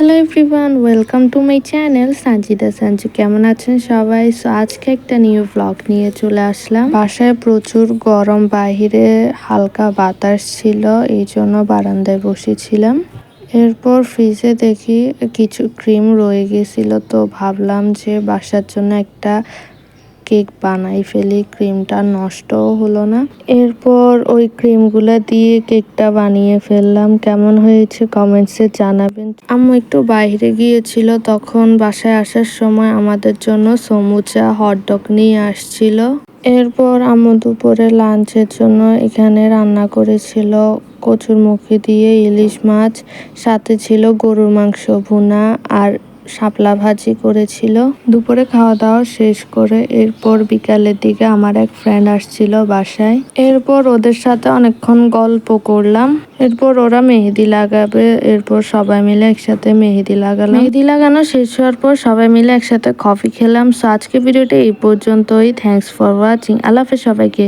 Hello everyone welcome to my channel Sanjida Sanju কেমন আছেন সবাই? সো আজকে একটা নিউ ব্লগ নিয়ে চলে আসলাম। বাসায় প্রচুর গরম, বাহিরে হালকা বাতাস ছিল, এই জন্য বারান্দায় বসেছিলাম। এরপর ফ্রিজে দেখি কিছু ক্রিম রয়ে গেছিল, তো ভাবলাম যে বাসার জন্য একটা কেক বানাই ফেলি ক্রিমটা নষ্টও হলো না। এরপর ওই ক্রিমগুলো দিয়ে কেকটা বানিয়ে ফেললাম। কেমন হয়েছে কমেন্টসে জানাবেন। আম্মু একটু বাইরে গিয়েছিল, তখন বাসায় আসার সময় আমাদের জন্য সমুচা হটডগ নিয়ে আসছিল। এরপর আম্মু দুপুরে লাঞ্চের জন্য এখানে রান্না করেছিল কচুর মুখি দিয়ে ইলিশ মাছ, সাথে ছিল গরুর মাংস ভুনা আর শাপলা ভাজি করেছিল। দুপুরে খাওয়া দাওয়া শেষ করে এরপর বিকালের দিকে আমার এক ফ্রেন্ড আসছিল বাসায়। এরপর ওদের সাথে অনেকক্ষণ গল্প করলাম। এরপর ওরা মেহেদি লাগাবে। এরপর সবাই মিলে একসাথে মেহেদি লাগালাম। মেহেদি লাগানো শেষ হওয়ার পর সবাই মিলে একসাথে কফি খেলাম। সো আজকে ভিডিওটা এই পর্যন্তই। থ্যাংকস ফর ওয়াচিং আল্লাহ সবাইকে।